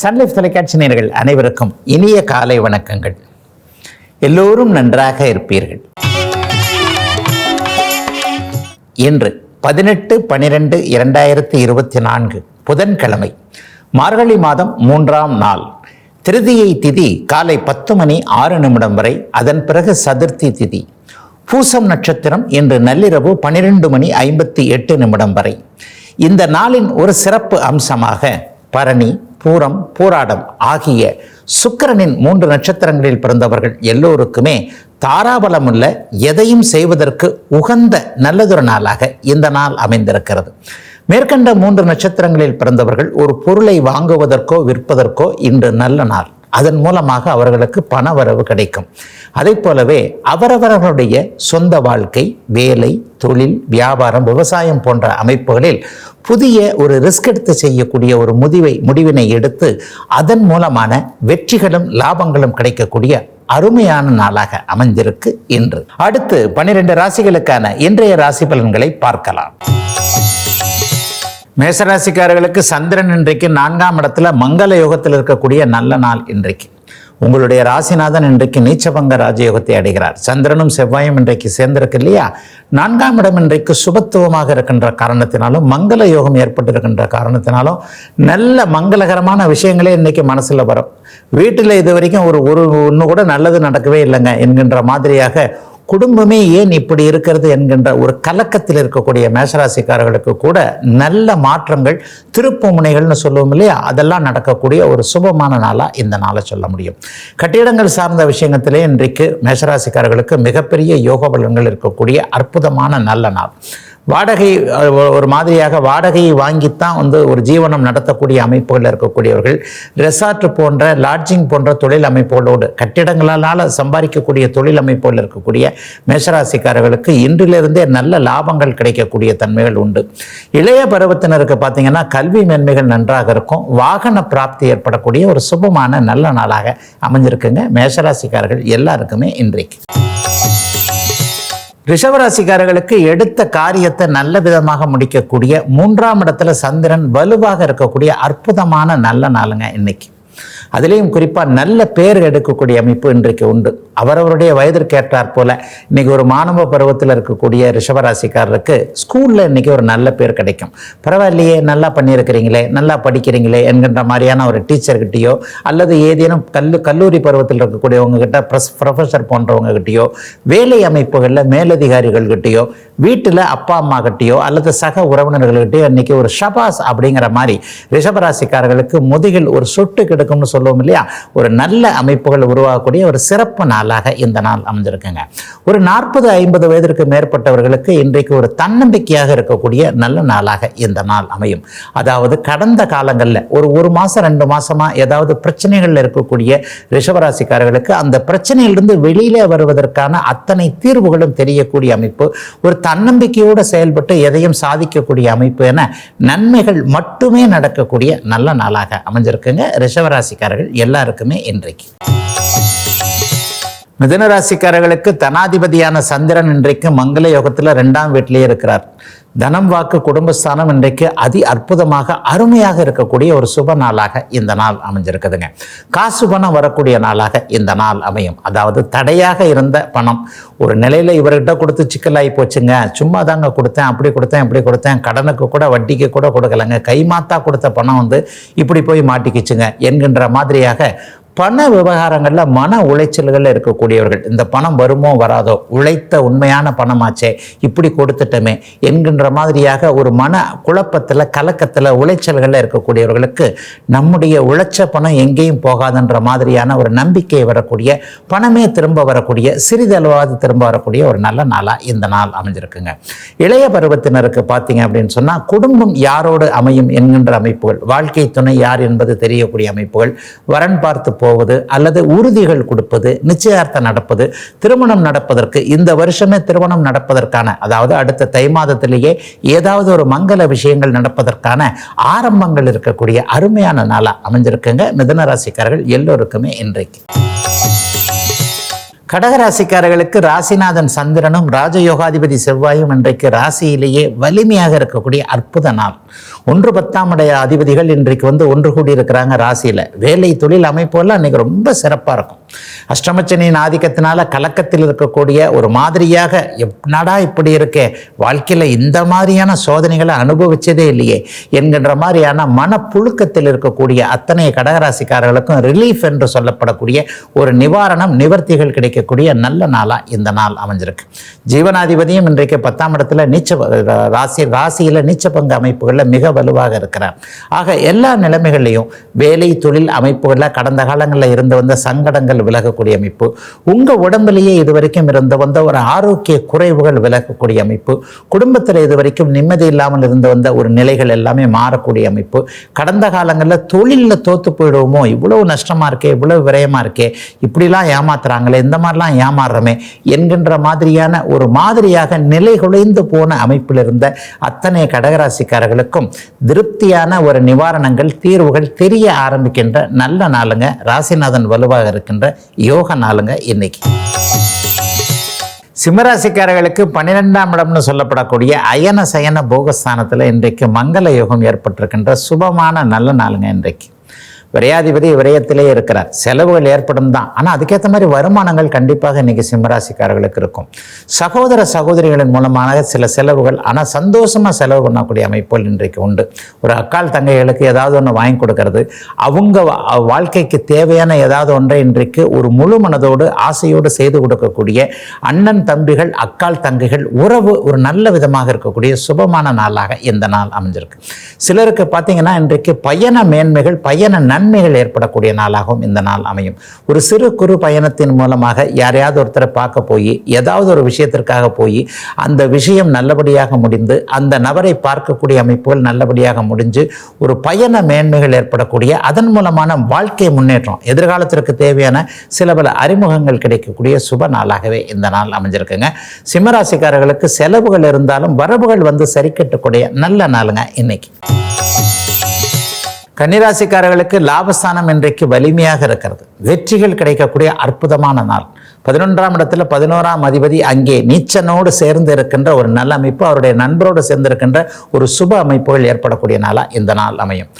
Sun Life தொலைக்காட்சி நேர்கள் அனைவருக்கும் இனிய காலை வணக்கங்கள். எல்லோரும் நன்றாக இருப்பீர்கள். இன்று பதினெட்டு பனிரெண்டு இரண்டாயிரத்தி இருபத்தி நான்கு புதன்கிழமை மார்கழி மாதம் மூன்றாம் நாள். திருதியை திதி காலை பத்து மணி ஆறு நிமிடம் வரை அதன் பிறகு சதுர்த்தி திதி. பூசம் நட்சத்திரம் இன்று நள்ளிரவு பனிரெண்டு மணி ஐம்பத்தி எட்டு நிமிடம் வரை. இந்த நாளின் ஒரு சிறப்பு அம்சமாக பரணி பூரம் பூராடம் ஆகிய சுக்கிரனின் மூன்று நட்சத்திரங்களில் பிறந்தவர்கள் எல்லோருக்குமே தாராபலம் உள்ள எதையும் செய்வதற்கு உகந்த நல்லதொரு நாளாக இந்த நாள் அமைந்திருக்கிறது. மேற்கண்ட மூன்று நட்சத்திரங்களில் பிறந்தவர்கள் ஒரு பொருளை வாங்குவதற்கோ விற்பதற்கோ இன்று நல்ல நாள். அதன் மூலமாக அவர்களுக்கு பண வரவு கிடைக்கும். அதை போலவே அவரவர்களுடைய சொந்த வாழ்க்கை வேலை தொழில் வியாபாரம் விவசாயம் போன்ற அமைப்புகளில் புதிய ஒரு ரிஸ்க் எடுத்து செய்யக்கூடிய ஒரு முடிவை முடிவினை எடுத்து அதன் மூலமான வெற்றிகளும் லாபங்களும் கிடைக்கக்கூடிய அருமையான நாளாக அமைந்திருக்கு இன்று. அடுத்து பனிரெண்டு ராசிகளுக்கான இன்றைய ராசி பலன்களை பார்க்கலாம். மேசராசிக்காரர்களுக்கு சந்திரன் இன்றைக்கு நான்காம் இடத்துல மங்கள யோகத்தில் இருக்கக்கூடிய நல்ல நாள் இன்றைக்கு. உங்களுடைய ராசிநாதன் இன்றைக்கு நீச்சபங்க ராஜயோகத்தை அடைகிறார். சந்திரனும் செவ்வாயும் இன்றைக்கு சேர்ந்திருக்கு இல்லையா? நான்காம் இடம் இன்றைக்கு சுபத்துவமாக இருக்கின்ற காரணத்தினாலும் மங்கள யோகம் ஏற்பட்டிருக்கின்ற காரணத்தினாலும் நல்ல மங்களகரமான விஷயங்களே இன்றைக்கி மனசில் வரும். வீட்டில் இது வரைக்கும் ஒரு ஒரு ஒன்று கூட நல்லது நடக்கவே இல்லைங்க என்கின்ற மாதிரியாக குடும்பமே ஏன் இப்படி இருக்கிறது என்கின்ற ஒரு கலக்கத்தில் இருக்கக்கூடிய மேசராசிக்காரர்களுக்கு கூட நல்ல மாற்றங்கள் திருப்பு முனைகள்னு சொல்லுவோம் இல்லையா? அதெல்லாம் நடக்கக்கூடிய ஒரு சுபமான நாளாக இந்த நாளை சொல்ல முடியும். கட்டிடங்கள் சார்ந்த விஷயத்திலே இன்றைக்கு மேசராசிக்காரர்களுக்கு மிகப்பெரிய யோக பலன்கள் இருக்கக்கூடிய அற்புதமான நல்ல நாள். வாடகை ஒரு மாதிரியாக வாடகையை வாங்கித்தான் வந்து ஒரு ஜீவனம் நடத்தக்கூடிய அமைப்புகள் இருக்கக்கூடியவர்கள் ரெசார்ட் போன்ற லாட்ஜிங் போன்ற தொழில் அமைப்புகளோடு கட்டிடங்களால் சம்பாதிக்கக்கூடிய தொழில் அமைப்புகள் இருக்கக்கூடிய மேஷராசிக்காரர்களுக்கு இன்றிலிருந்தே நல்ல லாபங்கள் கிடைக்கக்கூடிய தன்மைகள் உண்டு. இளைய பருவத்தினருக்கு பார்த்தீங்கன்னா கல்வி மேன்மைகள் நன்றாக இருக்கும். வாகன பிராப்தி ஏற்படக்கூடிய ஒரு சுபமான நல்ல நாளாக அமைஞ்சிருக்குங்க. மேஷராசிக்காரர்கள் எல்லாருக்குமே இன்றைக்கு. ரிஷபராசிக்காரர்களுக்கு எடுத்த காரியத்தை நல்ல விதமாக முடிக்கக்கூடிய மூன்றாம் இடத்துல சந்திரன் வலுவாக இருக்கக்கூடிய அற்புதமான நல்ல நாளுங்க இன்னைக்கு. அதுலேயும் குறிப்பாக நல்ல பேர் எடுக்கக்கூடிய அமைப்பு இன்றைக்கு உண்டு. அவரவருடைய வயதிற்கு ஏற்றார் போல இன்னைக்கு ஒரு மாணவ பருவத்தில் இருக்கக்கூடிய ரிஷபராசிக்காரருக்கு ஸ்கூலில் இன்னைக்கு ஒரு நல்ல பேர் கிடைக்கும். பரவாயில்லையே நல்லா பண்ணியிருக்கிறீங்களே நல்லா படிக்கிறீங்களே என்கின்ற மாதிரியான ஒரு டீச்சர்கிட்டயோ அல்லது ஏதேனும் கல்லு கல்லூரி பருவத்தில் இருக்கக்கூடியவங்க கிட்ட ப்ரஸ் ப்ரொஃபஸர் போன்றவங்ககிட்டயோ வேலை அமைப்புகளில் மேலதிகாரிகள் கிட்டயோ வீட்டில் அப்பா அம்மா கிட்டயோ அல்லது சக உறவினர்கள்கிட்டயோ இன்னைக்கு ஒரு ஷபாஸ் அப்படிங்கிற மாதிரி ரிஷபராசிக்காரர்களுக்கு முதுகில் ஒரு சொட்டு கிடைக்கும்னு சொல்லுவோம் இல்லையா? ஒரு நல்ல அமைப்புகள் உருவாகக்கூடிய ஒரு சிறப்பு நாளாக இந்த நாள் அமைஞ்சிருக்குங்க ஒரு நாற்பது ஐம்பது வயதிற்கு மேற்பட்டவர்களுக்கு இன்றைக்கு ஒரு தன்னம்பிக்கையாக இருக்கக்கூடிய நல்ல நாளாக இந்த நாள் அமையும். அதாவது கடந்த காலங்களில் ஒரு ஒரு மாதம் ரெண்டு மாசமா ஏதாவது பிரச்சனைகள் இருக்கக்கூடிய ரிஷபராசிக்காரர்களுக்கு அந்த பிரச்சனையிலிருந்து வெளியிலே வருவதற்கான அத்தனை தீர்வுகளும் தெரியக்கூடிய அமைப்பு ஒரு தன்னம்பிக்கையோடு செயல்பட்டு எதையும் சாதிக்கக்கூடிய அமைப்பு என நன்மைகள் மட்டுமே நடக்கக்கூடிய நல்ல நாளாக அமைஞ்சிருக்குங்க. ரிஷபராசிக்காரர்கள் எல்லாருக்குமே இன்றைக்கு. மிதனராசிக்காரர்களுக்கு தனாதிபதியான சந்திரன் இன்றைக்கு மங்கள யோகத்தில் ரெண்டாம் வீட்டிலேயே இருக்கிறார். தனம் வாக்கு குடும்பஸ்தானம் இன்றைக்கு அதி அற்புதமாக அருமையாக இருக்கக்கூடிய ஒரு சுப நாளாக இந்த நாள் அமைஞ்சிருக்குதுங்க. காசு பணம் வரக்கூடிய நாளாக இந்த நாள் அமையும். அதாவது தடையாக இருந்த பணம் ஒரு நிலையில் இவர்கிட்ட கொடுத்து சிக்கலாகி போச்சுங்க. சும்மா தாங்க கொடுத்தேன் அப்படி கொடுத்தேன் இப்படி கொடுத்தேன். கடனுக்கு கூட வட்டிக்கு கூட கொடுக்கலங்க. கைமாத்தா கொடுத்த பணம் வந்து இப்படி போய் மாட்டிக்கிச்சுங்க. என்கின்ற மாதிரியாக பண விவகாரங்களில் மன உளைச்சல்களில் இருக்கக்கூடியவர்கள் இந்த பணம் வருமோ வராதோ உழைத்த உண்மையான பணமாச்சே இப்படி கொடுத்துட்டோமே என்கின்ற மாதிரியாக ஒரு மன குழப்பத்தில் கலக்கத்தில் உளைச்சல்களில் இருக்கக்கூடியவர்களுக்கு நம்முடைய உழைச்ச பணம் எங்கேயும் போகாதுன்ற மாதிரியான ஒரு நம்பிக்கை வரக்கூடிய பணமே திரும்ப வரக்கூடிய சிறிதளவாவது திரும்ப வரக்கூடிய ஒரு நல்ல நாளாக இந்த நாள் அமைஞ்சிருக்குங்க. இளைய பருவத்தினருக்கு பார்த்தீங்க அப்படின்னு சொன்னால் குடும்பம் யாரோடு அமையும் என்கின்ற அமைப்புகள் வாழ்க்கை துணை யார் என்பது தெரியக்கூடிய அமைப்புகள் வரன் பார்த்து போவது அல்லது உறுதிகள் கொடுப்பது நிச்சயார்த்தம் நடப்பது திருமணம் நடப்பதற்கு இந்த வருஷமே திருமணம் நடப்பதற்கான அதாவது அடுத்த தை மாதத்திலேயே ஏதாவது ஒரு மங்கள விஷயங்கள் நடப்பதற்கான ஆரம்பங்கள் இருக்கக்கூடிய அருமையான நாளாக அமைஞ்சிருக்குங்க. மிதனராசிக்காரர்கள் எல்லோருக்குமே இன்றைக்கு. கடகராசிக்காரர்களுக்கு ராசிநாதன் சந்திரனும் ராஜயோகாதிபதி செவ்வாயும் இன்றைக்கு ராசியிலேயே வலிமையாக இருக்கக்கூடிய அற்புத நாள். ஒன்று பத்தாம் உடைய அதிபதிகள் இன்றைக்கு வந்து ஒன்று கூடி இருக்கிறாங்க ராசியில். வேலை தொழில் அமைப்பெல்லாம் இன்றைக்கி ரொம்ப சிறப்பாக இருக்கும். அஷ்டமச்சனியின் ஆதிக்கத்தினால கலக்கத்தில் இருக்கக்கூடிய ஒரு மாதிரியாக எப்படா இப்படி இருக்கே? வாழ்க்கையில் இந்த மாதிரியான சோதனைகளை அனுபவிச்சதே இல்லையே என்கின்ற மாதிரியான மனப்புழுக்கத்தில் இருக்கக்கூடிய அத்தனை கடகராசிக்காரர்களுக்கும் ரிலீஃப் என்று சொல்லப்படக்கூடிய ஒரு நிவாரணம் நிவர்த்திகள் கிடைக்கக்கூடிய நல்ல நாளாக இந்த நாள் அமைஞ்சிருக்கு. ஜீவனாதிபதியும் இன்றைக்கு பத்தாம் இடத்துல நீச்ச ராசி ராசியில் நீச்ச பங்கு அமைப்புகளில் மிக வலுவாக இருக்கிறார். ஆக எல்லா நிலைமைகள்லையும் வேலை தொழில் அமைப்புகளில் கடந்த காலங்களில் இருந்து வந்த சங்கடங்கள் விலகக்கூடிய அமைப்பு உங்கள் உடம்புலேயே இதுவரைக்கும் இருந்து வந்த ஒரு ஆரோக்கிய குறைவுகள் விலகக்கூடிய அமைப்பு குடும்பத்தில் இதுவரைக்கும் நிம்மதி இல்லாமல் இருந்து வந்த ஒரு நிலைகள் எல்லாமே மாறக்கூடிய அமைப்பு. கடந்த காலங்களில் தொழிலில் தோத்து போயிடுவோமோ? இவ்வளவு நஷ்டமாக இருக்கே இவ்வளவு விரயமாக இருக்கே இப்படிலாம் ஏமாத்துறாங்களே இந்த மாதிரிலாம் ஏமாறுறமே என்கின்ற மாதிரியான ஒரு மாதிரியாக நிலை குலைந்து போன அமைப்பில் இருந்த அத்தனை கடகராசிக்காரர்களுக்கும் திருப்தியான ஒரு நிவாரணங்கள் தீர்வுகள் தெரிய ஆரம்பிக்கின்ற நல்ல நாளுங்க. ராசிநாதன் வலுவாக இருக்கின்ற யோக நாளுங்க இன்னைக்கு. சிம்மராசிக்காரர்களுக்கு பன்னிரெண்டாம் இடம்னு சொல்லப்படக்கூடிய அயன சயன போகஸ்தானத்தில் இன்றைக்கு மங்கள யோகம் ஏற்பட்டிருக்கின்ற சுபமான நல்ல நாளுங்க இன்றைக்கு. விரையாதிபதி விரயத்திலே இருக்கிறார். செலவுகள் ஏற்படும் தான். ஆனால் அதுக்கேற்ற மாதிரி வருமானங்கள் கண்டிப்பாக இன்றைக்கி சிம்மராசிக்காரர்களுக்கு இருக்கும். சகோதர சகோதரிகளின் மூலமாக சில செலவுகள் ஆனால் சந்தோஷமாக செலவு பண்ணக்கூடிய அமைப்புகள் இன்றைக்கு உண்டு. ஒரு அக்கால் தங்கைகளுக்கு ஏதாவது ஒன்று வாங்கி கொடுக்கறது. அவங்க வாழ்க்கைக்கு தேவையான ஏதாவது ஒன்றை இன்றைக்கு ஒரு முழு மனதோடு ஆசையோடு செய்து கொடுக்கக்கூடிய அண்ணன் தம்பிகள் அக்கால் தங்கைகள் உறவு ஒரு நல்ல விதமாக இருக்கக்கூடிய சுபமான நாளாக இந்த நாள் அமைஞ்சிருக்கு. சிலருக்கு பார்த்தீங்கன்னா இன்றைக்கு பயண மேன்மைகள் பயண நன்மைகள் ஏற்படக்கூடிய நாளாகவும் இந்த நாள் அமையும். ஒரு சிறு குறு பயணத்தின் மூலமாக யாரையாவது ஒருத்தரை பார்க்க போய் ஏதாவது ஒரு விஷயத்திற்காக போய் அந்த விஷயம் நல்லபடியாக முடிந்து அந்த நபரை பார்க்கக்கூடிய அமைப்புகள் நல்லபடியாக முடிஞ்சு ஒரு பயண மேன்மைகள் ஏற்படக்கூடிய அதன் மூலமான வாழ்க்கை முன்னேற்றம் எதிர்காலத்திற்கு தேவையான சில பல அறிமுகங்கள் கிடைக்கக்கூடிய சுப நாளாகவே இந்த நாள் அமைஞ்சிருக்குங்க. சிம்மராசிக்காரர்களுக்கு செலவுகள் இருந்தாலும் வரவுகள் வந்து சரி கட்டக்கூடிய நல்ல நாளுங்க இன்னைக்கு. கன்னிராசிக்காரர்களுக்கு லாபஸ்தானம் இன்றைக்கு வலிமையாக இருக்கிறது. வெற்றிகள் கிடைக்கக்கூடிய அற்புதமான நாள். பதினொன்றாம் இடத்துல பதினோராம் அதிபதி அங்கே நீச்சனோடு சேர்ந்து இருக்கின்ற ஒரு நல்ல அமைப்பு அவருடைய நண்பரோடு சேர்ந்து இருக்கின்ற ஒரு சுப அமைப்புகள் ஏற்படக்கூடிய நாளாக இந்த நாள் அமையும்.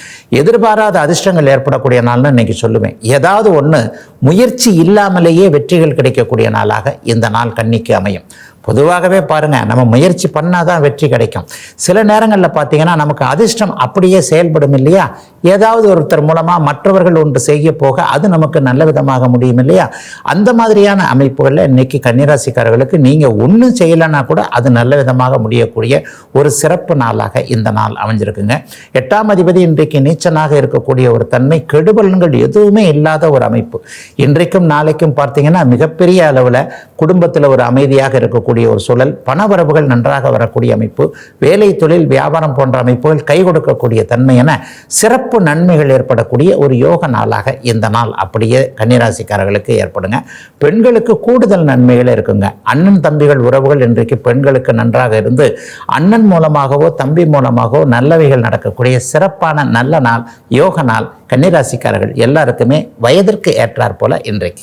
எதிர்பாராத அதிர்ஷ்டங்கள் ஏற்படக்கூடிய நாள்னு இன்னைக்கு சொல்லுவேன் ஏதாவது ஒன்று முயற்சி இல்லாமலேயே வெற்றிகள் கிடைக்கக்கூடிய நாளாக இந்த நாள் கன்னிக்கு அமையும். பொதுவாகவே பாருங்க நம்ம முயற்சி பண்ணால் தான் வெற்றி கிடைக்கும். சில நேரங்களில் பார்த்தீங்கன்னா நமக்கு அதிர்ஷ்டம் அப்படியே செயல்படும் இல்லையா? ஏதாவது ஒருத்தர் மூலமாக மற்றவர்கள் ஒன்று செய்ய போக அது நமக்கு நல்ல விதமாக முடியும் இல்லையா? அந்த மாதிரியான அமைப்புகளில் இன்னைக்கு கன்னிராசிக்காரர்களுக்கு நீங்கள் ஒன்றும் செய்யலைன்னா கூட அது நல்ல விதமாக முடியக்கூடிய ஒரு சிறப்பு நாளாக இந்த நாள் அமைஞ்சிருக்குங்க. எட்டாம் அதிபதி இன்றைக்கு நீச்சனாக இருக்கக்கூடிய ஒரு தன்மை கெடுபலன்கள் எதுவுமே இல்லாத ஒரு அமைப்பு. இன்றைக்கும் நாளைக்கும் பார்த்தீங்கன்னா மிகப்பெரிய அளவில் குடும்பத்தில் ஒரு அமைதியாக இருக்கக்கூடிய ஒரு சூழல் பணவரவுகள் நன்றாக வரக்கூடிய அமைப்பு வேலை தொழில் வியாபாரம் போன்ற அமைப்புகள் கை கொடுக்கக்கூடிய தன்மை என சிறப்பு நன்மைகள் ஏற்படக்கூடிய ஒரு யோக நாளாக இந்த நாள். அப்படியே கன்னிராசிக்காரர்களுக்கு ஏற்படுங்க. பெண்களுக்கு கூடுதல் நன்மைகள் இருக்குங்க. அண்ணன் தம்பிகள் உறவுகள் இன்றைக்கு பெண்களுக்கு நன்றாக இருந்து அண்ணன் மூலமாகவோ தம்பி மூலமாகவோ நல்லவைகள் நடக்கக்கூடிய சிறப்பான நல்ல நாள் யோக நாள் கன்னிராசிக்காரர்கள் எல்லாருக்குமே வயதிற்கு ஏற்றாற் போல இன்றைக்கு.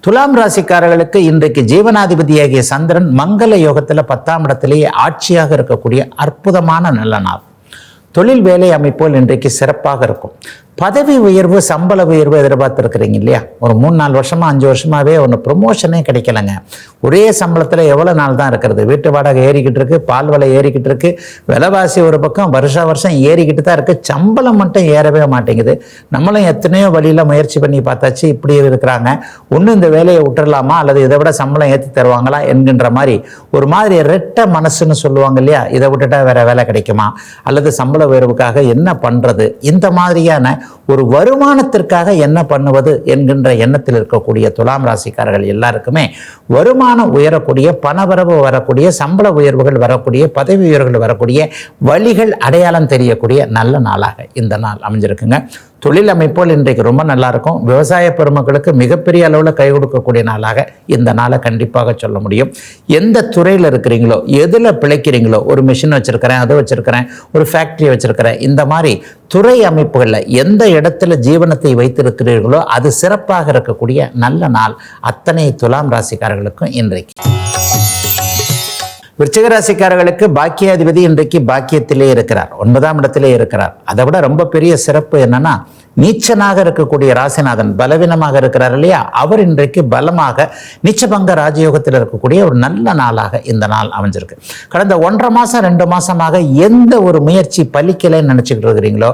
துலாம் ராசிக்காரர்களுக்கு இன்றைக்கு ஜீவனாதிபதியாகிய சந்திரன் மங்கள யோகத்தில் பத்தாம் இடத்திலேயே ஆட்சியாக இருக்கக்கூடிய அற்புதமான நல்ல நாள். தொழில் வேலை அமைப்புகள் இன்றைக்கு சிறப்பாக இருக்கும். பதவி உயர்வு சம்பள உயர்வு எதிர்பார்த்துருக்குறீங்க இல்லையா? ஒரு மூணு நாலு வருஷமாக அஞ்சு வருஷமாகவே ஒன்று ப்ரொமோஷனே கிடைக்கலங்க. ஒரே சம்பளத்தில் எவ்வளோ நாள் தான் இருக்கிறது? வீட்டு வாடகை ஏறிக்கிட்டு இருக்குது பால் விலை ஏறிக்கிட்டு இருக்கு விலைவாசி ஒரு பக்கம் வருஷா வருஷம் ஏறிக்கிட்டு தான் இருக்குது சம்பளம் மட்டும் ஏறவே மாட்டேங்குது. நம்மளும் எத்தனையோ வழியில் முயற்சி பண்ணி பார்த்தாச்சு இப்படி இருக்கிறாங்க. ஒன்று இந்த வேலையை விட்டுறலாமா? அல்லது இதை விட சம்பளம் ஏற்றி தருவாங்களா? என்கின்ற மாதிரி ஒரு மாதிரி ரெட்ட மனசுன்னு சொல்லுவாங்க இல்லையா? இதை விட்டுட்டா வேறு வேலை கிடைக்குமா? அல்லது சம்பள உயர்வுக்காக என்ன பண்ணுறது இந்த மாதிரியான ஒரு வருமானத்திற்காக என்ன பண்ணுவது என்கின்ற எண்ணத்தில் இருக்கக்கூடிய துலாம் ராசிக்காரர்கள் எல்லாருக்குமே வருமானம் உயரக்கூடிய பணவரவு வரக்கூடிய சம்பள உயர்வுகள் வரக்கூடிய பதவி உயர்வுகள் வரக்கூடிய வழிகள் அடையாளம் தெரியக்கூடிய நல்ல நாளாக இந்த நாள் அமைஞ்சிருக்குங்க. தொழில் அமைப்புகள் இன்றைக்கு ரொம்ப நல்லா இருக்கும் விவசாய பெருமக்களுக்கு மிகப்பெரிய அளவில் கை கொடுக்கக்கூடிய நாளாக இந்த நாளை கண்டிப்பாக சொல்ல முடியும். எந்த துறையில் இருக்கிறீங்களோ எதில் பிழைக்கிறீங்களோ ஒரு மிஷின் வச்சுருக்கிறேன் அதை வச்சுருக்கிறேன் ஒரு ஃபேக்ட்ரி வச்சுருக்கிறேன் இந்த மாதிரி துறை அமைப்புகளில் எந்த இடத்துல ஜீவனத்தை வைத்திருக்கிறீர்களோ அது சிறப்பாக இருக்கக்கூடிய நல்ல நாள் அத்தனை துலாம் ராசிக்காரர்களுக்கும் இன்றைக்கு. விருச்சிகராசிக்காரர்களுக்கு பாக்கியாதிபதி இன்றைக்கு பாக்கியத்திலே இருக்கிறார். ஒன்பதாம் இடத்திலே இருக்கிறார். அதை விட ரொம்ப பெரிய சிறப்பு என்னன்னா நீச்சனாக இருக்கக்கூடிய ராசிநாதன் பலவீனமாக இருக்கிறார் இல்லையா? அவர் இன்றைக்கு பலமாக நீச்சபங்க ராஜயோகத்தில் இருக்கக்கூடிய ஒரு நல்ல நாளாக இந்த நாள் அமைஞ்சிருக்கு. கடந்த ஒன்றரை மாசம் ரெண்டு மாசமாக எந்த ஒரு முயற்சி பலிக்கலைன்னு நினைச்சுக்கிட்டு இருக்கிறீங்களோ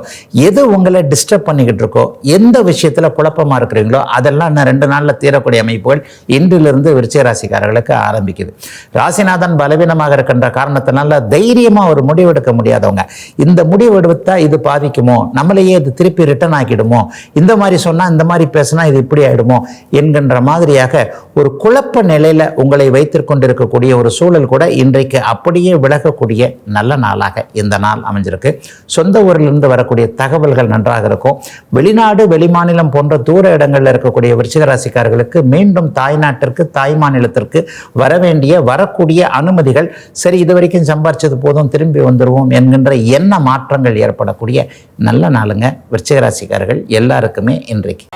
எது உங்களை டிஸ்டர்ப் பண்ணிக்கிட்டு இருக்கோ எந்த விஷயத்துல குழப்பமா இருக்கிறீங்களோ அதெல்லாம் இன்னும் ரெண்டு நாள்ல தீரக்கூடிய அமைப்புகள் இன்றிலிருந்து விருச்சிக ராசிக்காரர்களுக்கு ஆரம்பிக்குது. ராசிநாதன் பலவீனமாக இருக்கின்ற காரணத்தினால தைரியமா ஒரு முடிவு எடுக்க முடியாதவங்க. இந்த முடிவு எடுத்தா இது பாதிக்குமோ? நம்மளையே இது திருப்பி ரிட்டர்ன் ஆக்கிடுமோ இந்த மாதிரி சொன்னால் இந்த மாதிரி பேசினா இது இப்படி ஆயிடுமோ? என்கின்ற மாதிரியாக ஒரு குழப்ப நிலையில் உங்களை வைத்துக் கொண்டிருக்கக்கூடிய ஒரு சூழல் கூட இன்றைக்கு அப்படியே விலகக்கூடிய நல்ல நாளாக இந்த நாள் அமைஞ்சிருக்கு. சொந்த ஊரிலிருந்து வரக்கூடிய தகவல்கள் நன்றாக இருக்கும். வெளிநாடு வெளிமாநிலம் போன்ற தூர இடங்களில் இருக்கக்கூடிய விருச்சிகராசிக்காரர்களுக்கு மீண்டும் தாய்நாட்டிற்கு தாய் மாநிலத்திற்கு வர வேண்டிய வரக்கூடிய அனுமதிகள் சரி இது வரைக்கும் சம்பாரிச்சது போதும் திரும்பி வந்துடுவோம் என்கின்ற எண்ண மாற்றங்கள் ஏற்படக்கூடிய நல்ல நாளுங்க விருச்சிக ராசிக்காரர்கள் எல்லாருக்குமே இன்றைக்கு.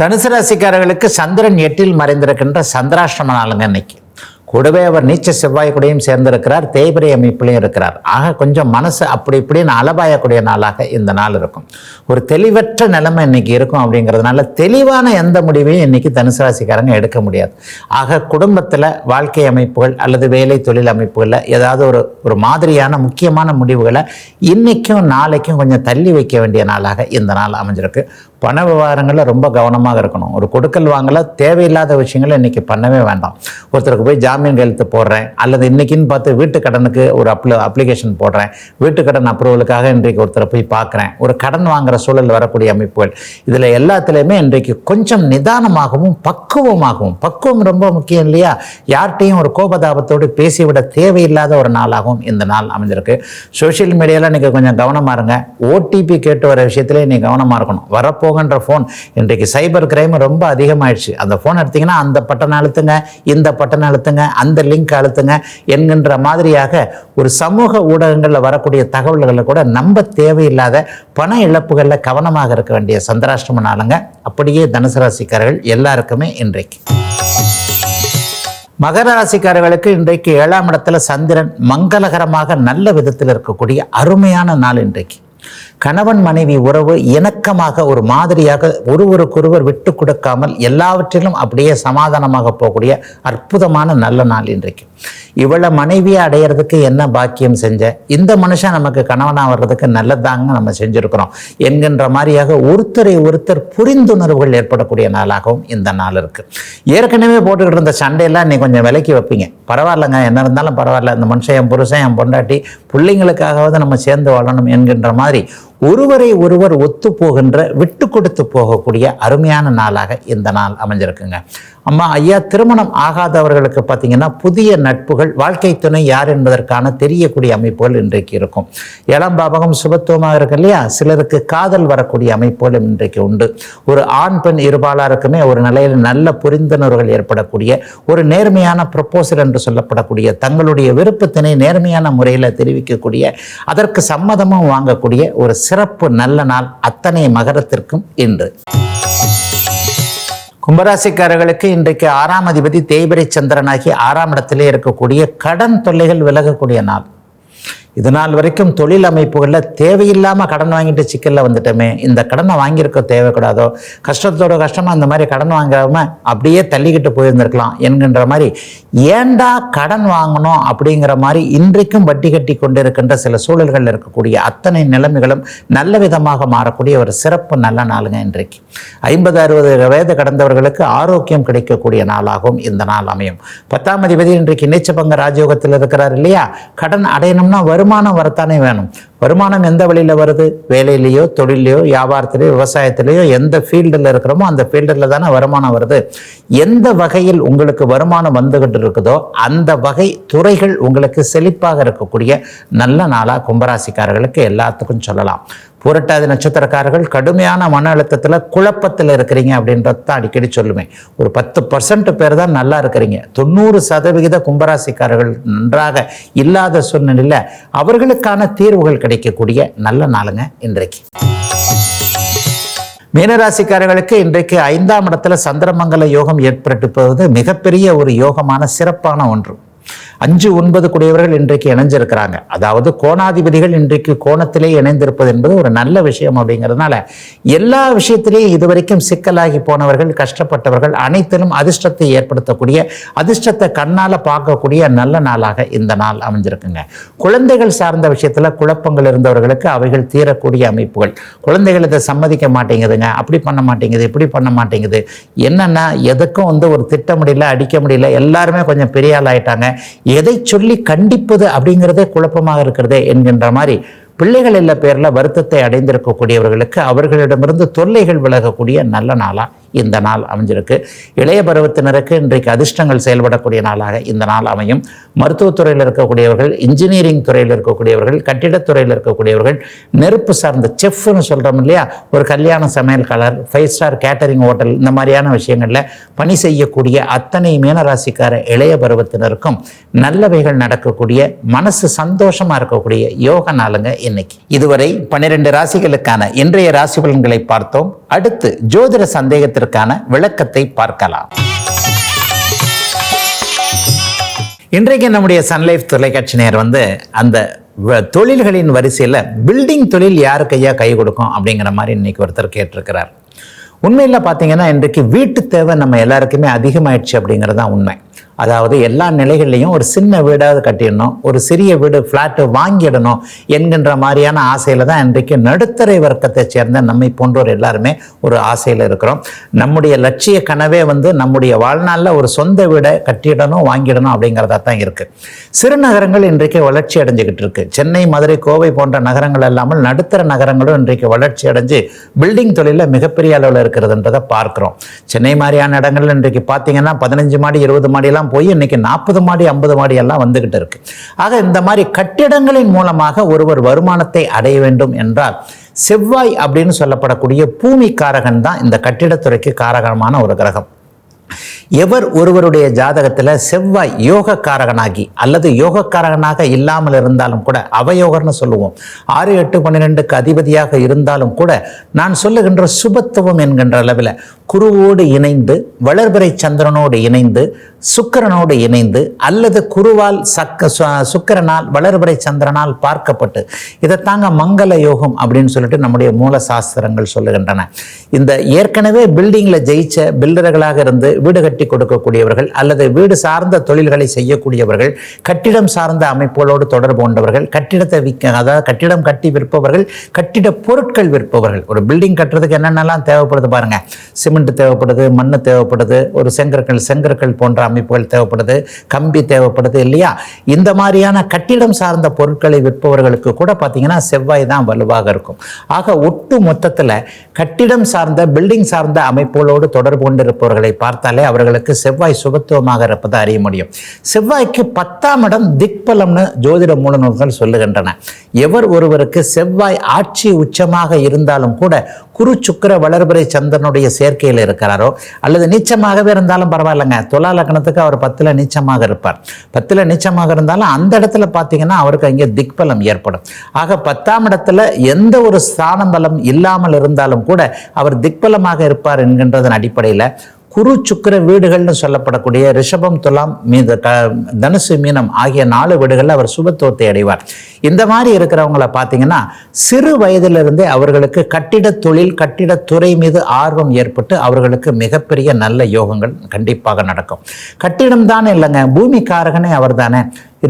தனுசு ராசிக்காரர்களுக்கு சந்திரன் எட்டில் மறைந்திருக்கின்ற சந்திராஷ்டம நாளுங்க இன்னைக்கு கூடவே அவர் நீச்ச செவ்வாய் கூடயும் சேர்ந்திருக்கிறார் தேய்பிரை அமைப்பிலையும் இருக்கிறார். ஆக கொஞ்சம் மனசு அப்படி இப்படின்னு அலபாயக்கூடிய நாளாக இந்த நாள் இருக்கும். ஒரு தெளிவற்ற நிலைமை இன்னைக்கு இருக்கும் அப்படிங்கிறதுனால தெளிவான எந்த முடிவையும் இன்னைக்கு தனுசு ராசிக்காரங்க எடுக்க முடியாது. ஆக குடும்பத்தில் வாழ்க்கை அமைப்புகள் அல்லது வேலை தொழில் அமைப்புகளில் ஏதாவது ஒரு ஒரு மாதிரியான முக்கியமான முடிவுகளை இன்னைக்கும் நாளைக்கும் கொஞ்சம் தள்ளி வைக்க வேண்டிய நாளாக இந்த நாள் அமைஞ்சிருக்கு. பண விவகாரங்களில் ரொம்ப கவனமாக இருக்கணும். ஒரு கொடுக்கல் வாங்கல தேவையில்லாத விஷயங்களை இன்றைக்கி பண்ணவே வேண்டாம். ஒருத்தருக்கு போய் ஜாமீன் கையெழுத்து போடுறேன் அல்லது இன்றைக்கின்னு பார்த்து வீட்டு கடனுக்கு ஒரு அப்ள அப்ளிகேஷன் போடுறேன் வீட்டு கடன் அப்ரூவலுக்காக இன்றைக்கு ஒருத்தரை போய் பார்க்குறேன். ஒரு கடன் வாங்குகிற சூழல் வரக்கூடிய அமைப்புகள். இதில் எல்லாத்துலேயுமே இன்றைக்கு கொஞ்சம் நிதானமாகவும் பக்குவமாகவும் பக்குவம் ரொம்ப முக்கியம் இல்லையா? யார்கிட்டையும் ஒரு கோபதாபத்தோடு பேசிவிட தேவையில்லாத ஒரு நாளாகவும் இந்த நாள் அமைஞ்சிருக்கு. சோஷியல் மீடியாவில் நீங்கள் கொஞ்சம் கவனமாக இருங்க. ஓடிபி கேட்டு வர விஷயத்துலேயே நீ கவனமாக இருக்கணும். வரப்போ போகன்ற ஃபோன் இன்றைக்கு சைபர் கிரைம் ரொம்ப அதிகமாயிடுச்சு. அந்த ஃபோன் எடுத்தீங்கன்னா அந்த பட்டனை அழுத்துங்க இந்த பட்டனை அழுத்துங்க அந்த லிங்க் அழுத்துங்க என்கின்ற மாதிரியாக ஒரு சமூக ஊடகங்களில் வரக்கூடிய தகவல்களை கூட நம்ப தேவையில்லாத பண இழப்புகளில் கவனமாக இருக்க வேண்டிய சந்திராஷ்டம நாளுங்க. அப்படியே தனுசு ராசிக்காரர்கள் எல்லாருக்குமே இன்றைக்கு. மகர ராசிக்காரர்களுக்கு இன்றைக்கு ஏழாம் இடத்துல சந்திரன் மங்களகரமாக நல்ல விதத்தில் இருக்கக்கூடிய அருமையான நாள் இன்றைக்கு. கணவன் மனைவி உறவு இணக்கமாக ஒரு மாதிரியாக ஒருவருக்கொருவர் விட்டு கொடுக்காமல் எல்லாவற்றிலும் அப்படியே சமாதானமாக போகக்கூடிய அற்புதமான நல்ல நாள் இன்றைக்கு. இவளை மனைவியை அடையிறதுக்கு என்ன பாக்கியம் செஞ்ச? இந்த மனுஷன் நமக்கு கணவனாக வர்றதுக்கு நல்லதாங்க நம்ம செஞ்சுருக்கிறோம். என்கின்ற மாதிரியாக ஒருத்தரை ஒருத்தர் புரிந்துணர்வுகள் ஏற்படக்கூடிய நாளாகவும் இந்த நாள் இருக்கு. ஏற்கனவே போட்டுக்கிட்டு இருந்த சண்டையெல்லாம் நீ கொஞ்சம் விலக்கி வைப்பீங்க. பரவாயில்லைங்க என்ன இருந்தாலும் பரவாயில்ல. இந்த மனுஷன் என் புருஷன் என் பொண்டாட்டி பிள்ளைங்களுக்காகவாவது நம்ம சேர்ந்து வாழணும் என்கின்ற மாதிரி 对。ஒருவரை ஒருவர் ஒத்து போகின்ற விட்டு கொடுத்து போகக்கூடிய அருமையான நாளாக இந்த நாள் அமைஞ்சிருக்குங்க. அம்மா ஐயா திருமணம் ஆகாதவர்களுக்கு பார்த்தீங்கன்னா புதிய நட்புகள் வாழ்க்கை துணை யார் என்பதற்கான தெரியக்கூடிய அமைப்புகள் இன்றைக்கு இருக்கும். இளம் பாபகம் சுபத்துவமாக இருக்கு இல்லையா? சிலருக்கு காதல் வரக்கூடிய அமைப்புகள் இன்றைக்கு உண்டு. ஒரு ஆண் பெண் இருபாலாருக்குமே ஒரு நிலையில் நல்ல புரிந்துணர்வுகள் ஏற்படக்கூடிய ஒரு நேர்மையான ப்ரப்போசல் என்று சொல்லப்படக்கூடிய தங்களுடைய விருப்பத்தினை நேர்மையான முறையில் தெரிவிக்கக்கூடிய அதற்கு சம்மதமும் வாங்கக்கூடிய ஒரு சிறப்பு நல்ல நாள் அத்தனை மகரத்திற்கும் இன்று. கும்பராசிக்காரர்களுக்கு இன்றைக்கு ஆறாம் அதிபதி தேய்பிரை சந்திரனாகி ஆறாம் இடத்திலே இருக்கக்கூடிய கடன் தொல்லைகள் விலகக்கூடிய நாள். இது நாள் வரைக்கும் தொழில் அமைப்புகளில் தேவையில்லாமல் கடன் வாங்கிட்டு சிக்கலில் வந்துட்டோமே. இந்த கடனை வாங்கியிருக்க தேவைக்கூடாதோ கஷ்டத்தோட கஷ்டமாக அந்த மாதிரி கடன் வாங்காம அப்படியே தள்ளிக்கிட்டு போயிருந்திருக்கலாம் என்கின்ற மாதிரி ஏண்டா கடன் வாங்கணும் அப்படிங்கிற மாதிரி இன்றைக்கும் வட்டி கட்டி கொண்டிருக்கின்ற சில சூழல்களில் இருக்கக்கூடிய அத்தனை நிலைமைகளும் நல்ல விதமாக மாறக்கூடிய ஒரு சிறப்பு நல்ல நாளுங்க இன்றைக்கு. ஐம்பது அறுபது வயது கடந்தவர்களுக்கு ஆரோக்கியம் கிடைக்கக்கூடிய நாளாகவும் இந்த நாள் அமையும். பத்தாம் அதிபதி இன்றைக்கு நீச்சபங்க ராஜயோகத்தில் இருக்கிறார் இல்லையா? கடன் அடையணும்னா வரும் வருமானம் வரத்தானே வேணும். வருமானம் எந்த வழியில் வருது? வேலையிலேயோ தொழிலையோ வியாபாரத்திலையோ விவசாயத்திலேயோ எந்த ஃபீல்டில் இருக்கிறோமோ அந்த ஃபீல்டில் தானே வருமானம் வருது. எந்த வகையில் உங்களுக்கு வருமானம் வந்துகிட்டு இருக்குதோ அந்த வகை துறைகள் உங்களுக்கு செழிப்பாக இருக்கக்கூடிய நல்ல நாளாக கும்பராசிக்காரர்களுக்கு எல்லாத்துக்கும் சொல்லலாம். புரட்டாதி நட்சத்திரக்காரர்கள் கடுமையான மன அழுத்தத்தில் குழப்பத்தில் இருக்கிறீங்க அப்படின்றது தான் அடிக்கடி சொல்லுவேன். ஒரு பத்து பர்சன்ட் பேர் தான் நல்லா இருக்கிறீங்க. தொண்ணூறு சதவிகித கும்பராசிக்காரர்கள் நன்றாக இல்லாத சூழ்நிலையில் அவர்களுக்கான தீர்வுகள் கிடைக்கக்கூடிய நல்ல நாளுங்க இன்றைக்கு. மீனராசிக்காரர்களுக்கு இன்றைக்கு ஐந்தாம் இடத்துல சந்திரமங்கல யோகம் ஏற்பட்டிருப்பது மிகப்பெரிய ஒரு யோகமான சிறப்பான ஒன்று. அஞ்சு ஒன்பது குடையவர்கள் இன்றைக்கு இணைஞ்சிருக்கிறாங்க. அதாவது கோணாதிபதிகள் இன்றைக்கு கோணத்திலே இணைந்திருப்பது என்பது ஒரு நல்ல விஷயம் அப்படிங்கிறதுனால எல்லா விஷயத்திலேயும் இதுவரைக்கும் சிக்கலாகி போனவர்கள் கஷ்டப்பட்டவர்கள் அனைத்திலும் அதிர்ஷ்டத்தை ஏற்படுத்தக்கூடிய அதிர்ஷ்டத்தை கண்ணால பார்க்கக்கூடிய நல்ல நாளாக இந்த நாள் அமைஞ்சிருக்குங்க. குழந்தைகள் சார்ந்த விஷயத்துல குழப்பங்கள் இருந்தவர்களுக்கு அவைகள் தீரக்கூடிய அமைப்புகள். குழந்தைகள் இதை சம்மதிக்க மாட்டேங்குதுங்க. அப்படி பண்ண மாட்டேங்குது இப்படி பண்ண மாட்டேங்குது. என்னன்னா எதுக்கும் வந்து ஒரு திட்ட முடியல அடிக்க முடியல எல்லாருமே கொஞ்சம் பெரிய ஆள் ஆயிட்டாங்க எதை சொல்லி கண்டிப்பது அப்படிங்கிறதே குழப்பமாக இருக்கிறதே என்கின்ற மாதிரி பிள்ளைகள் இல்ல பேரில் வருத்தத்தை அடைந்திருக்கக்கூடியவர்களுக்கு அவர்களிடமிருந்து தொல்லைகள் விலகக்கூடிய நல்ல நாளாக இந்த நாள் அமைஞ்சிருக்கு. இளைய பருவத்தினருக்கு இன்றைக்கு அதிர்ஷ்டங்கள் செயல்படக்கூடிய நாளாக இந்த நாள் அமையும். மருத்துவத்துறையில் இருக்கக்கூடியவர்கள் இன்ஜினியரிங் துறையில் இருக்கக்கூடியவர்கள் கட்டிடத்துறையில் இருக்கக்கூடியவர்கள் நெருப்பு சார்ந்த செஃப்னு சொல்கிறோம் இல்லையா? ஒரு கல்யாண சமையல் colour five star catering hotel இந்த மாதிரியான விஷயங்களில் பணி செய்யக்கூடிய அத்தனை மீனராசிக்கார இளைய பருவத்தினருக்கும் நல்லவைகள் நடக்கக்கூடிய மனசு சந்தோஷமாக இருக்கக்கூடிய யோக நாளுங்க இன்னைக்கு. இதுவரை பன்னிரெண்டு ராசிகளுக்கான இன்றைய ராசி பலன்களை பார்த்தோம். அடுத்து ஜோதிட சந்தேகத்திற்கான விளக்கத்தை பார்க்கலாம். இன்றைக்கு நம்முடைய சன்லைஃப் தொலைக்காட்சி நேர் வந்து அந்த வ- தொழில்களின் வரிசையில் பில்டிங் தொழில் யாரு கையா கை கொடுக்கும் அப்படிங்கிற மாதிரி இன்னைக்கு ஒருத்தர் கேட்டிருக்கிறார். உண்மையில் பார்த்தீங்கன்னா இன்றைக்கு வீட்டு தேவை நம்ம எல்லாருக்குமே அதிகமாயிடுச்சு அப்படிங்கிறது தான் உண்மை. அதாவது எல்லா நிலைகள்லையும் ஒரு சின்ன வீடாவது கட்டிடணும் ஒரு சிறிய வீடு ஃப்ளாட்டு வாங்கிடணும் என்கின்ற மாதிரியான ஆசையில் தான் இன்றைக்கு நடுத்தரை வர்க்கத்தை சேர்ந்த நம்மை போன்றோர் எல்லாருமே ஒரு ஆசையில் இருக்கிறோம். நம்முடைய லட்சிய கனவே வந்து நம்முடைய வாழ்நாளில் ஒரு சொந்த வீடை கட்டிடணும் வாங்கிடணும் அப்படிங்கிறதா தான் இருக்குது சிறு நகரங்கள் இன்றைக்கு வளர்ச்சி அடைஞ்சிக்கிட்டு இருக்குது சென்னை மதுரை கோவை போன்ற நகரங்கள் இல்லாமல் நடுத்தர நகரங்களும் இன்றைக்கு வளர்ச்சி அடைஞ்சு பில்டிங் தொழிலில் மிகப்பெரிய அளவில் இருக்கிறதுன்றதை பார்க்குறோம். சென்னை மாதிரியான இடங்கள் இன்றைக்கு பார்த்தீங்கன்னா பதினஞ்சு மாடி இருபது மாடியெல்லாம் எல்லாம் போய் இன்னைக்கு நாற்பது மாடி ஐம்பது மாடி எல்லாம் வந்துகிட்டு இருக்கு. ஆக இந்த மாதிரி கட்டிடங்களின் மூலமாக ஒருவர் வருமானத்தை அடைய வேண்டும் என்றால் செவ்வாய் அப்படின்னு சொல்லப்படக்கூடிய பூமி காரகன் தான் இந்த கட்டிடத்துறைக்கு காரகமான ஒரு கிரகம். எவர் ஒருவருடைய ஜாதகத்தில் செவ்வாய் யோகக்காரகனாகி அல்லது யோகக்காரகனாக இல்லாமல் இருந்தாலும் கூட அவயோகர்னு சொல்லுவோம். ஆறு எட்டு பன்னிரெண்டுக்கு அதிபதியாக இருந்தாலும் கூட நான் சொல்லுகின்ற சுபத்துவம் என்கின்ற அளவில் குருவோடு இணைந்து வளர்பிறை சந்திரனோடு இணைந்து சுக்கிரனோடு இணைந்து அல்லது குருவால் சக்க சுக்கரனால் சுக்கிரனால் வளர்பிறை சந்திரனால் பார்க்கப்பட்டு இதைத்தாங்க மங்கள யோகம் அப்படின்னு சொல்லிட்டு நம்முடைய மூல சாஸ்திரங்கள் சொல்லுகின்றன. இந்த ஏற்கனவே பில்டிங்கில் ஜெயிச்ச பில்டர்களாக இருந்து வீடு கட்டி கொடுக்கக்கூடியவர்கள் அல்லது வீடு சார்ந்த தொழில்களை செய்யக்கூடியவர்கள் கட்டிடம் சார்ந்த அமைப்புகளோடு தொடர்பு கொண்டவர்கள் கட்டிடத்தை விற்க அதாவது கட்டிடம் கட்டி விற்பவர்கள் கட்டிட பொருட்கள் விற்பவர்கள். ஒரு பில்டிங் கட்டுறதுக்கு என்னென்னலாம் தேவைப்படுது பாருங்க. சிமெண்ட் தேவைப்படுது மண் தேவைப்படுது ஒரு செங்கற்கள் செங்கற்கள் போன்ற அமைப்புகள் தேவைப்படுது கம்பி தேவைப்படுது இல்லையா? இந்த மாதிரியான கட்டிடம் சார்ந்த பொருட்களை விற்பவர்களுக்கு கூட பார்த்தீங்கன்னா செவ்வாய் தான் வலுவாக இருக்கும். ஆக ஒட்டு மொத்தத்தில் கட்டிடம் சார்ந்த பில்டிங் சார்ந்த அமைப்புகளோடு தொடர்பு கொண்டிருப்பவர்களை பார்த்தாலே அவர்களுக்கு செவ்வாய் சுபத்துவமாக இருப்பதை அறிய முடியும். செவ்வாய்க்கு பத்தாம் இடம் திக்பலம்னு ஜோதிட மூலநூல்கள் சொல்லுகின்றன. எவர் ஒருவருக்கு செவ்வாய் ஆட்சி உச்சமாக இருந்தாலும் கூட குரு சுக்கிர வளர்பிறை சந்திரனுடைய சேர்க்கையில் இருக்கிறாரோ? அல்லது நீச்சமாகவே இருந்தாலும் பரவாயில்லைங்க. துலா லக்னத்துக்கு அவர் பத்தில் நீச்சமாக இருப்பார். பத்தில் நீச்சமாக இருந்தாலும் அந்த இடத்துல பார்த்தீங்கன்னா அவருக்கு அங்கே திக்பலம் ஏற்படும். ஆக பத்தாம் இடத்துல எந்த ஒரு ஸ்தான பலம் இல்லாமல் இருந்தாலும் கூட அவர் திக்பலமாக இருப்பார் என்கின்றதன் அடிப்படையில் குரு சுக்கிர வீடுகள்னு சொல்லப்படக்கூடிய ரிஷபம் துலாம் மீது க தனுசு மீனம் ஆகிய நாலு வீடுகளில் அவர் சுபத்துவத்தை அடைவார். இந்த மாதிரி இருக்கிறவங்கள பார்த்தீங்கன்னா சிறு வயதிலிருந்தே அவர்களுக்கு கட்டிட தொழில் கட்டிடத்துறை மீது ஆர்வம் ஏற்பட்டு அவர்களுக்கு மிகப்பெரிய நல்ல யோகங்கள் கண்டிப்பாக நடக்கும். கட்டிடம் தானே இல்லைங்க பூமி காரகனே அவர் தானே.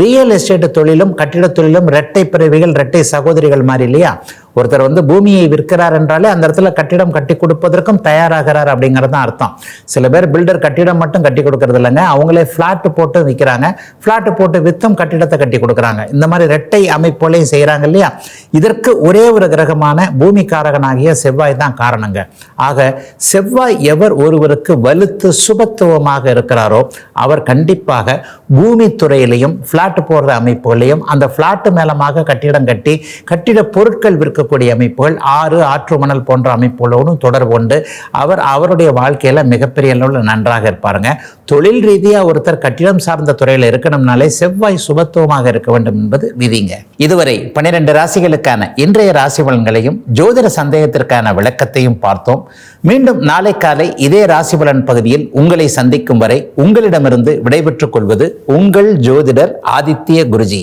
ரியல் எஸ்டேட் தொழிலும் கட்டிட தொழிலும் இரட்டை பிறவிகள் இரட்டை சகோதரிகள் மாதிரி இல்லையா? ஒருத்தர் வந்து பூமியை விற்கிறார் என்றாலே அந்த இடத்துல கட்டிடம் கட்டி கொடுப்பதற்கும் தயாராகிறார் அப்படிங்கிறது தான் அர்த்தம். சில பேர் பில்டர் கட்டிடம் மட்டும் கட்டி கொடுக்கறது இல்லைங்க. அவங்களே ஃப்ளாட்டு போட்டு விற்கிறாங்க ஃப்ளாட்டு போட்டு வித்தும் கட்டிடத்தை கட்டி கொடுக்குறாங்க. இந்த மாதிரி இரட்டை அமைப்புகளையும் செய்கிறாங்க இல்லையா? இதற்கு ஒரே ஒரு கிரகமான பூமிக்காரகனாகிய செவ்வாய் தான் காரணங்க. ஆக செவ்வாய் எவர் ஒருவருக்கு வலுத்து சுபத்துவமாக இருக்கிறாரோ அவர் கண்டிப்பாக பூமி துறையிலையும் ஃப்ளாட் போடுற அமைப்புகளையும் அந்த ஃப்ளாட்டு மேலமாக கட்டிடம் கட்டி கட்டிட பொருட்கள் இருக்கக்கூடிய அமைப்புகள் ஆறு ஆற்று மணல் போன்ற அமைப்புகளோடும் தொடர்பு கொண்டு அவர் அவருடைய வாழ்க்கையில் மிகப்பெரிய அளவில் நன்றாக இருப்பாருங்க. தொழில் ரீதியாக ஒருத்தர் கட்டிடம் சார்ந்த துறையில் இருக்கணும்னாலே செவ்வாய் சுபத்துவமாக இருக்க வேண்டும் என்பது விதிங்க. இதுவரை பன்னிரண்டு ராசிகளுக்கான இன்றைய ராசி பலன்களையும் ஜோதிட சந்தேகத்திற்கான விளக்கத்தையும் பார்த்தோம். மீண்டும் நாளை காலை இதே ராசி பலன் பகுதியில் உங்களை சந்திக்கும் வரை உங்களிடமிருந்து விடைபெற்றுக் கொள்வது உங்கள் ஜோதிடர் ஆதித்ய குருஜி.